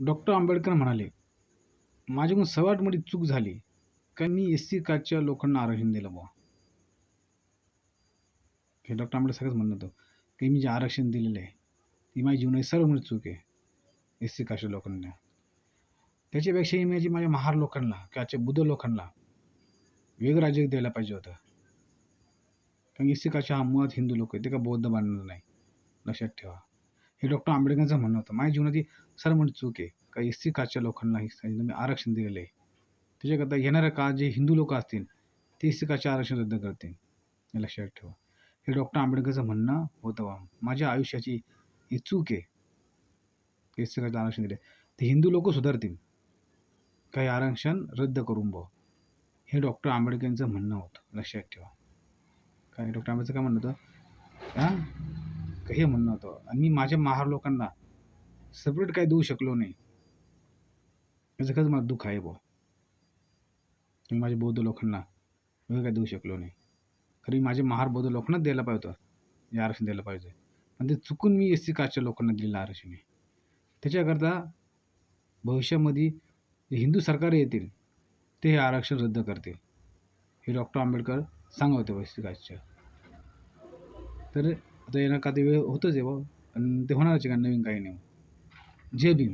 Doctor Ambedkar म्हणाले माझ्याकडून सर्वात मोठी चूक झाली. का मी एस सी कास्टच्या लोकांना आरक्षण दिलं बुवा. हे डॉक्टर आंबेडकर सगळंच म्हणणं होतं. की मी जे आरक्षण दिलेलं आहे ती माझ्या जीवनाची सर्व मोठी चूक आहे एस सी कास्टच्या लोकांना. त्याच्यापेक्षाही मी जी माझ्या महार लोकांना किंवा आजच्या बुद्ध लोकांना वेगळं राज्य द्यायला पाहिजे होतं. कारण एस सी कास्टच्या हा मुळात हिंदू लोक आहे ते का बौद्ध बांधणार नाही. लक्षात ठेवा. हे डॉक्टर आंबेडकरांचं म्हणणं होतं. माझ्या जीवनाची सर म्हणजे चूक आहे. का एस सी कास्टच्या लोकांना ही मी आरक्षण दिलेलं आहे. त्याच्याकरता येणाऱ्या काळात जे हिंदू लोक असतील ते एस सी कास्टचे आरक्षण रद्द करतील. हे लक्षात ठेवा. हे डॉक्टर आंबेडकरचं म्हणणं होतं बा. माझ्या आयुष्याची ही चूक आहे. एस सी कास्टचं आरक्षण दिले ते हिंदू लोक सुधारतील. काही आरक्षण रद्द करून बघ. हे डॉक्टर आंबेडकरांचं म्हणणं होतं. लक्षात ठेवा. काय डॉक्टर आंबेडकर काय म्हणणं होतं? हां? हे म्हणणं होतं. आणि मी माझ्या महार लोकांना सेपरेट काय देऊ शकलो नाही. याचं खरंच मला दुःख आहे बुवा. मी माझ्या बौद्ध लोकांना वेगळं काय देऊ शकलो नाही. खरी माझे महार बौद्ध लोकांनाच द्यायला पाहिजे होतं. हे आरक्षण द्यायला पाहिजे. पण ते चुकून मी एस सी कास्टच्या लोकांना दिलेलं आरक्षण आहे. त्याच्याकरता भविष्यामध्ये जे हिंदू सरकार येतील ते हे आरक्षण रद्द करतील. हे डॉक्टर आंबेडकर सांगत होते एस सी कास्टच्या तर आता येणं का ते वेळ होतंच आहे बा आणि ते होणारच आहे का नवीन काही नाही जे बी